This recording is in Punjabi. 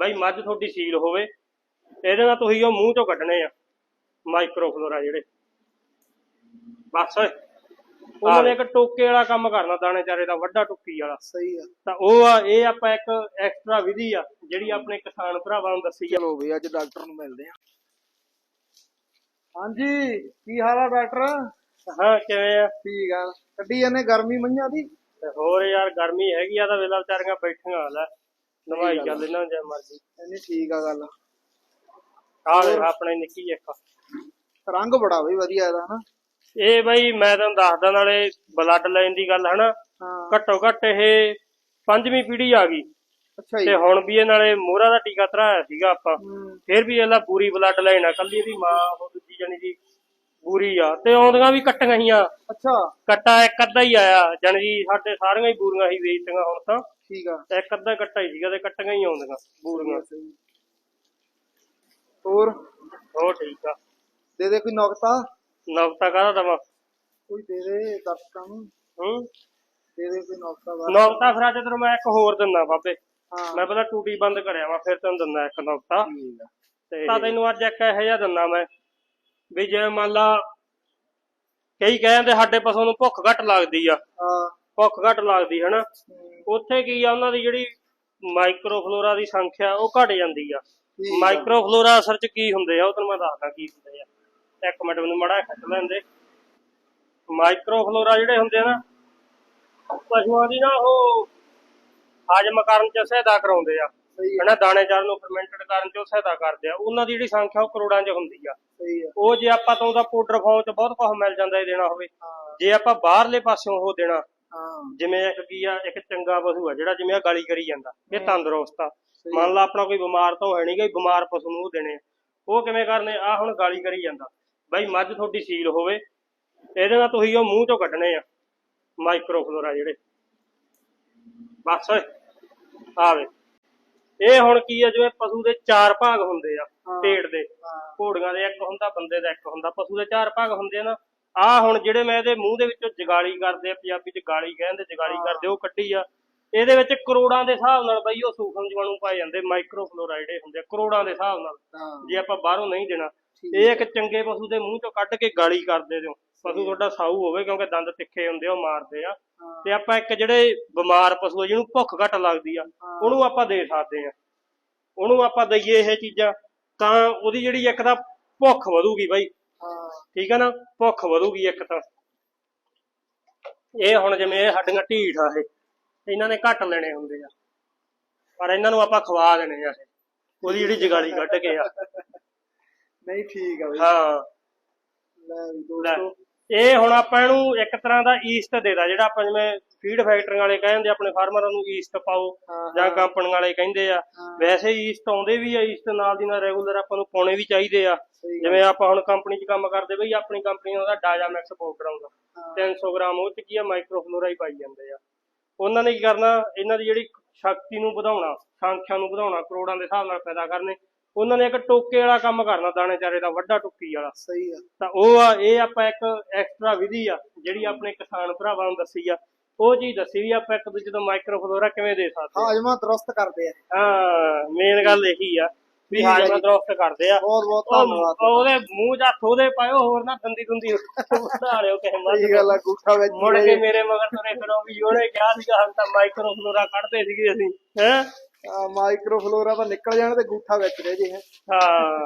ਬਾਈ ਮੱਝ ਤੁਹਾਡੀ ਸੀਲ ਹੋਵੇ ਇਹਦੇ ਨਾਲ ਤੁਸੀਂ ਉਹ ਮੂੰਹ ਚੋਂ ਕੱਢਣੇ ਆ ਮਾਈਕਰੋਫਲੋਰਾ ਜਿਹੜੇ। ਬਸ ਓਏ। ਉਹਨਾਂ ਨੇ ਇੱਕ ਟੋਕੇ ਵਾਲਾ ਕੰਮ ਕਰਨਾ ਦਾਣੇ ਚਾਰੇ ਦਾ ਵੱਡਾ ਟੁੱਕੀ ਵਾਲਾ। ਸਹੀ ਆ। ਤਾਂ ਉਹ ਆ ਇਹ ਆਪਾਂ ਇੱਕ ਐਕਸਟਰਾ ਵਿਧੀ ਆ ਜਿਹੜੀ ਆਪਣੇ ਕਿਸਾਨ ਭਰਾਵਾਂ ਨੂੰ ਦੱਸੀ ਆ। ਚਲੋ ਵੀ ਅੱਜ ਡਾਕਟਰ ਨੂੰ ਮਿਲਦੇ ਆ। ਹਾਂਜੀ ਕੀ ਹਾਲ ਆ ਡਾਕਟਰ? ਹਾਂ ਕਿਵੇਂ ਆ? ਠੀਕ ਆ। ਕੱਢੀ ਜਾਂਦੇ ਗਰਮੀ ਮਈਆਂ ਦੀ? ਤੇ ਹੋਰ ਯਾਰ ਗਰਮੀ ਹੈਗੀ ਆ ਤਾਂ ਵੇਲਾ ਵਿਚਾਰੀਆਂ ਬੈਠੀਆਂ ਹਾਲ ਆ ਨਵਾਈ ਚੱਲ ਇਹਨਾਂ ਜੇ ਮਰਜ਼ੀ। ਨਹੀਂ ਠੀਕ ਆ ਗੱਲ ਆਹ ਆਪਣੇ ਨਿੱਕੀ ਇੱਕ ਰੰਗ ਬੜਾ ਵੀ ਵਧੀਆ ਇਹਦਾ ਹਨਾ। ਇਹ ਬਈ ਮੈਂ ਤੁਹਾਨੂੰ ਦੱਸਦਾ ਨਾਲੇ ਬਲੱਡ ਲਾਈਨ ਦੀ ਗੱਲ ਹਨਾ। ਘੱਟੋ ਘੱਟ ਇਹ ਪੰਜਵੀਂ ਪੀੜ੍ਹੀ ਆ ਗਈ। ਅੱਛਾ ਜੀ। ਤੇ ਹੁਣ ਵੀ ਇਹ ਨਾਲੇ ਮੋਹਰਾ ਦਾ ਟੀਕਾ ਧਰਾਇਆ ਸੀਗਾ ਆਪਾਂ। ਫਿਰ ਵੀ ਇਹਦਾ ਪੂਰੀ ਬਲੱਡ ਲਾਈਨ ਆ ਕੱਲੀ ਦੀ ਮਾਂ ਉਹ ਦੂਜੀ ਜਣੀ ਦੀ ਪੂਰੀ ਆ। ਤੇ ਆਉਂਦੀਆਂ ਵੀ ਕੱਟੀਆਂ ਹੀ ਆ ਅੱਛਾ। ਕੱਟਾ ਇੱਕ ਅੱਧਾ ਹੀ ਆਇਆ। ਜਾਣੀ ਕਿ ਸਾਡੇ ਸਾਰੀਆਂ ਹੀ ਬੂਰੀਆਂ ਹੀ ਵੇਚਤੀਆਂ ਹੁਣ ਤਾਂ। ਠੀਕ ਆ। ਇੱਕ ਅੱਧਾ ਕੱਟਾ ਹੀ ਸੀਗਾ ਤੇ ਕੱਟੀਆਂ ਹੀ ਆਉਂਦੀਆਂ ਬੂਰੀਆਂ। ਹੋਰ? ਹੋਰ ਠੀਕ ਆ। ਦੇ ਦੇ ਕੋਈ ਨੁਕਤਾ? ਨਵਤਾ ਕਾਹਦਾ ਦਵਾ? ਕੋਈ ਦੇ ਦੇ ਦਰਸ਼ਕਾਂ ਨੂੰ। ਹੂੰ? ਦੇ ਦੇ ਕੋਈ ਨੁਕਤਾ ਵਾ ਨਵਤਾ ਫਿਰ ਅੱਜ ਤੈਨੂੰ ਮੈਂ ਇੱਕ ਹੋਰ ਦਿੰਦਾ ਬਾਬੇ। ਹਾਂ। ਮੈਂ ਪਹਿਲਾਂ ਟੂਟੀ ਬੰਦ ਕਰਿਆ ਵਾ ਫਿਰ ਤੈਨੂੰ ਦਿੰਦਾ ਇੱਕ ਆ। ਤੇ ਤਾਂ ਤੈਨੂੰ ਅੱਜ ਇੱਕ ਇਹੋ ਜਿਹਾ ਦਿੰਦਾ ਮੈਂ ਵੀ ਜਿਵੇਂ ਮੰਨ ਲਾ ਕਈ ਕਹਿੰਦੇ ਸਾਡੇ ਪਸ਼ੂ ਨੂੰ ਭੁੱਖ ਘੱਟ ਲੱਗਦੀ ਆ। ਹਾਂ। ਭੁੱਖ ਘੱਟ ਲੱਗਦੀ ਹਨਾ? ਉੱਥੇ ਕੀ ਆ ਉਹਨਾਂ ਦੀ ਜਿਹੜੀ ਮਾਈਕਰੋਫਲੋਰਾ ਦੀ ਸੰਖਿਆ ਉਹ ਘਟ ਜਾਂਦੀ ਆ। ਮਾਈਕਰੋਫਲੋਰਾ ਅਸਰ ਚ ਕੀ ਹੁੰਦੇ ਆ? ਉਹ ਤੈਨੂੰ ਮੈਂ ਦੱਸਦਾ ਕੀ ਹੁੰਦੇ ਆ। ਇੱਕ ਮਿੰਟ ਮੈਨੂੰ ਮੜਾ ਖਿੱਚ ਲੈਂਦੇ ਮਾਈਕਰੋਫਲੋਰਾ ਜਿਹੜੇ ਹੁੰਦੇ ਆ ਨਾ ਪਸ਼ੂਆਂ ਦੀ ਨਾ ਉਹ ਹਾਜਮ ਕਰਨ ਚ ਸਹਾਇਤਾ ਕਰਾਉਂਦੇ ਆ। ਹਨਾ ਦਾਣੇ ਚਾਰ ਨੂੰ ਫਰਮੈਂਟਡ ਕਰਨ ਚ ਉਹ ਸਹਾਇਤਾ ਕਰਦੇ ਆ। ਉਹਨਾਂ ਦੀ ਜਿਹੜੀ ਸੰਖਿਆ ਉਹ ਕਰੋੜਾਂ ਚ ਹੁੰਦੀ ਆ। ਉਹ ਜੇ ਆਪਾਂ ਤੋਂ ਉਹਦਾ ਪਾਊਡਰ ਫਾਰਮ ਚ ਬਹੁਤ ਕੁਝ ਮਿਲ ਜਾਂਦਾ ਇਹ ਦੇਣਾ ਹੋਵੇ। ਜੇ ਆਪਾਂ ਬਾਹਰਲੇ ਪਾਸਿਓਂ ਉਹ ਦੇਣਾ ਜਿਵੇਂ ਇੱਕ ਕੀ ਆ ਇੱਕ ਚੰਗਾ ਪਸ਼ੂ ਆ ਜਿਹੜਾ ਜਿਵੇਂ ਆ ਗਾਲੀ ਕਰੀ ਜਾਂਦਾ ਇਹ ਤੰਦਰੁਸਤ ਆ। ਮੰਨ ਲਾ ਆਪਣਾ ਕੋਈ ਬਿਮਾਰ ਤਾਂ ਹੈ ਨਹੀਂ ਬਿਮਾਰ ਪਸ਼ੂ ਨੂੰ ਦੇਣੇ। ਉਹ ਕਿਵੇਂ ਕਰਨੇ? ਆ ਹੁਣ ਗਾਲੀ ਕਰੀ ਜਾਂਦਾ। ਬਾਈ ਮੱਝ ਤੁਹਾਡੀ ਸੀਲ ਹੋਵੇ ਇਹਦੇ ਨਾਲ ਤੁਸੀਂ ਉਹ ਮੂੰਹ ਚੋਂ ਕੱਢਣੇ ਆ। ਮਾਈਕਰੋਫਲੋਰਾ ਜਿਹੜੇ। ਬਸ ਓਏ ਆਵੇ ਇਹ ਹੁਣ ਕੀ ਆ ਜਿਵੇਂ ਪਸ਼ੂ ਦੇ ਚਾਰ ਭਾਗ ਹੁੰਦੇ ਆ। ਪੇਟ ਦੇ। ਘੋੜੀਆਂ ਦੇ ਇੱਕ ਹੁੰਦਾ ਬੰਦੇ ਦਾ ਇੱਕ ਹੁੰਦਾ। ਪਸ਼ੂ ਦੇ ਚਾਰ ਭਾਗ ਹੁੰਦੇ ਆ ਨਾ ਆ ਹੁਣ ਜਿਹੜੇ ਮੈਂ ਇਹਦੇ ਮੂੰਹ ਦੇ ਵਿੱਚੋਂ ਜਗਾਲੀ ਕਰਦੇ ਆ ਪੰਜਾਬੀ ਚ ਗਾਲੀ ਕਹਿੰਦੇ ਜਗਾਲੀ ਕਰਦੇ ਉਹ ਕੱਢੀ ਆ। ਇਹਦੇ ਵਿੱਚ ਕਰੋੜਾਂ ਦੇ ਹਿਸਾਬ ਨਾਲ ਬਈ ਉਹ ਸੂਖਮ ਜੀਵਾਣੂ ਪਾਏ ਜਾਂਦੇ ਮਾਈਕਰੋਫਲੋਰਾ ਜਿਹੜੇ ਹੁੰਦੇ ਆ, ਕਰੋੜਾਂ ਦੇ ਹਿਸਾਬ ਨਾਲ। ਜੇ ਆਪਾਂ ਬਾਹਰੋਂ ਨਹੀਂ ਦੇਣਾ ਇਹ ਇੱਕ ਚੰਗੇ ਪਸ਼ੂ ਦੇ ਮੂੰਹ ਚੋਂ ਕੱਢ ਕੇ ਗਾਲੀ ਕਰਦੇ ਦਿਓ ਪਸ਼ੂ ਤੁਹਾਡਾ ਸਾਊ ਹੋਵੇ ਕਿਉਂਕਿ ਦੰਦ ਤਿੱਖੇ ਹੁੰਦੇ ਆ ਉਹ ਮਾਰਦੇ ਆ। ਤੇ ਆਪਾਂ ਇੱਕ ਜਿਹੜੇ ਬਿਮਾਰ ਪਸ਼ੂ ਆ ਜਿਹਨੂੰ ਭੁੱਖ ਘੱਟ ਲੱਗਦੀ ਆ। ਉਹਨੂੰ ਆਪਾਂ ਦੇ ਸਕਦੇ ਆ। ਉਹਨੂੰ ਆਪਾਂ ਦਈਏ ਇਹ ਚੀਜ਼ਾਂ ਤਾਂ ਉਹਦੀ ਜਿਹੜੀ ਇੱਕ ਤਾਂ ਭੁੱਖ ਵਧੂਗੀ ਬਾਈ। ਠੀਕ ਹੈ ਨਾ? ਭੁੱਖ ਵਧੂਗੀ ਇੱਕ ਤਾਂ। ਇਹ ਹੁਣ ਜਿਵੇਂ ਇਹ ਸਾਡੀਆਂ ਢੀਠ ਆ ਇਹ ਇਹਨਾਂ ਨੇ ਘੱਟ ਲੈਣੇ ਹੁੰਦੇ ਆ। ਪਰ ਇਹਨਾਂ ਨੂੰ ਆਪਾਂ ਖਵਾ ਦੇਣੇ ਆ ਉਹਦੀ ਜਿਹੜੀ ਜਗਾਲੀ ਕੱਢ ਕੇ ਆ। ਨਹੀਂ ਠੀਕ ਆ ਹਾਂ। ਲੈ, ਦੋਸਤੋ। ਇਹ ਹੁਣ ਆਪਾਂ ਇਹਨੂੰ ਇੱਕ ਤਰ੍ਹਾਂ ਦਾ ਈਸਟ ਦੇਦਾ ਜਿਹੜਾ ਆਪਾਂ ਜਿਵੇਂ ਫੀਡ ਫੈਕਟਰੀਆਂ ਵਾਲੇ ਕਹਿੰਦੇ ਆਪਣੇ ਫਾਰਮਰਾਂ ਨੂੰ ਈਸਟ ਪਾਓ ਜਾਂ। ਕੰਪਨੀਆਂ ਵਾਲੇ ਕਹਿੰਦੇ ਆ। ਵੈਸੇ ਈਸਟ ਆਉਂਦੇ ਵੀ ਆ ਈਸਟ ਨਾਲ ਦੀ ਨਾਲ ਰੈਗੂਲਰ ਆਪਾਂ ਨੂੰ ਪਾਉਣੇ ਵੀ ਚਾਹੀਦੇ ਆ। ਜਿਵੇਂ ਆਪਾਂ ਹੁਣ ਕੰਪਨੀ 'ਚ ਕੰਮ ਕਰਦੇ ਬਈ ਆਪਣੀ ਕੰਪਨੀ ਦਾ ਡਾਇਜਾਮੈਕਸ ਪਾਊਡਰ ਆਉਂਦਾ ਹਾਂ। 300 ਗ੍ਰਾਮ ਉਹ 'ਚ ਕੀ ਆ ਮਾਈਕਰੋਫਲੋਰਾ ਹੀ ਪਾਈ ਜਾਂਦੇ ਆ ਉਹਨਾਂ ਨੇ ਕੀ ਕਰਨਾ ਇਹਨਾਂ ਦੀ ਜਿਹੜੀ ਸ਼ਕਤੀ ਨੂੰ ਵਧਾਉਣਾ ਸੰਖਿਆ ਨੂੰ ਵਧਾਉਣਾ ਕਰੋੜਾਂ ਦੇ ਹਿਸਾਬ ਨਾਲ ਪੈਦਾ ਕਰਨੇ ਉਹਨਾਂ ਨੇ ਇੱਕ ਟੋਕੇ ਵਾਲਾ ਕੰਮ ਕਰਨਾ ਦਾਣੇ ਚਾਰੇ ਦਾ ਵੱਡਾ ਟੁੱਕੀ ਵਾਲਾ ਸਹੀ ਆ ਤਾਂ ਉਹ ਆ ਇਹ ਆਪਾਂ ਇੱਕ ਐਕਸਟਰਾ ਵਿਧੀ ਆ ਜਿਹੜੀ ਆਪਣੇ ਕਿਸਾਨ ਭਰਾਵਾਂ ਨੂੰ ਦੱਸੀ ਆ ਉਹ ਚੀਜ਼ ਦੱਸੀ ਵੀ ਆਪਾਂ ਇੱਕ ਦੂਜੇ ਤੋਂ ਮਾਈਕਰੋਫਲੋਰਾ ਕਿਵੇਂ ਦੇ ਸਕਦੇ ਹਾਜਮਾ ਦਰਸਤ ਕਰਦੇ ਆ। ਹਾਂ ਮੇਨ ਗੱਲ ਇਹੀ ਆ ਵੀ ਠੀਕ ਆ ਹਾਜਮਾ ਜੀ। ਦਰਖਤ ਕਰਦੇ ਆ। ਬਹੁਤ ਬਹੁਤ ਧੰਨਵਾਦ। ਉਹ ਉਹਦੇ ਮੂੰਹ ਜਾਂ ਥੋਦੇ ਪਾਇਓ ਹੋਰ ਨਾ ਦੰਦੀ ਦੁੰਦੀ ਵਧਾ ਲਿਓ ਕਿਸੇ ਸਹੀ ਗੱਲ ਆ ਗੁੱਠਾ ਵਿੱਚ ਮੁੜ ਕੇ ਮੇਰੇ ਮਗਰ ਤੁਰੇ ਫਿਰੋ ਵੀ ਉਹਨੇ ਕਿਹਾ ਸੀਗਾ ਹਮ ਤਾਂ ਮਾਈਕਰੋਫਲੋਰਾ ਕੱਢਦੇ ਸੀਗੇ ਅਸੀਂ ਹੈ? ਮਾਈਕਰੋਫਲੋਰਾ ਤਾਂ ਨਿਕਲ ਜਾਣ ਤੇ ਗੁੱਠਾ ਵਿੱਚ ਰਹਿ ਜੇ। ਹੈਂ। ਹਾਂ।